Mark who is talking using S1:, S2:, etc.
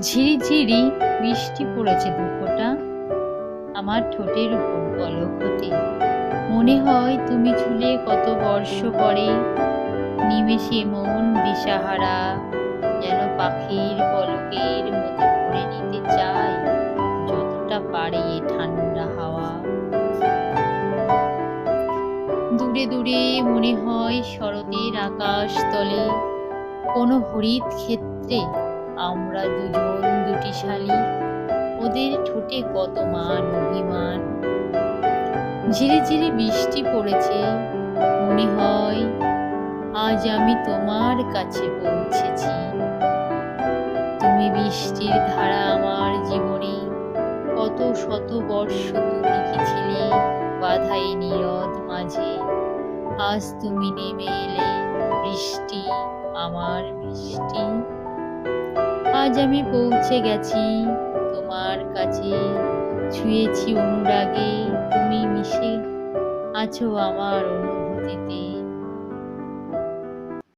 S1: ঝিরিঝিরি বৃষ্টি পড়েছে দুফোঁটা আমার ঠোঁটের উপর পলক হতে মনে হয় তুমি ঝুলে কত বর্ষ পরে। নিমেষে মন দিশাহারা, যেন পাখির পলকের মতো করে নিতে চায় যতটা পারে ঠান্ডা হাওয়া। দূরে দূরে মনে হয় শরতের আকাশ তলে কোনো হরিত ক্ষেত্রে আমরা দুজন দুটি শালি ওদের ঠোঁটে কত মান অভিমান। ঝিরে ঝিরে বৃষ্টি পড়েছে, মনে হয় আজ আমি তোমার কাছে পৌঁছেছি। তুমি বৃষ্টির ধারা আমার জীবনে কত শত বর্ষ তুমি কি ছিলে বাধা এই মাঝে। আজ তুমি নেমে এলে বৃষ্টি, আমার বৃষ্টি। আজ আমি পৌঁছে গেছি। তোমার কাছে ছুঁয়েছি অনুরাগে তুমি মিশে আছো আমার অনুভূতিতে।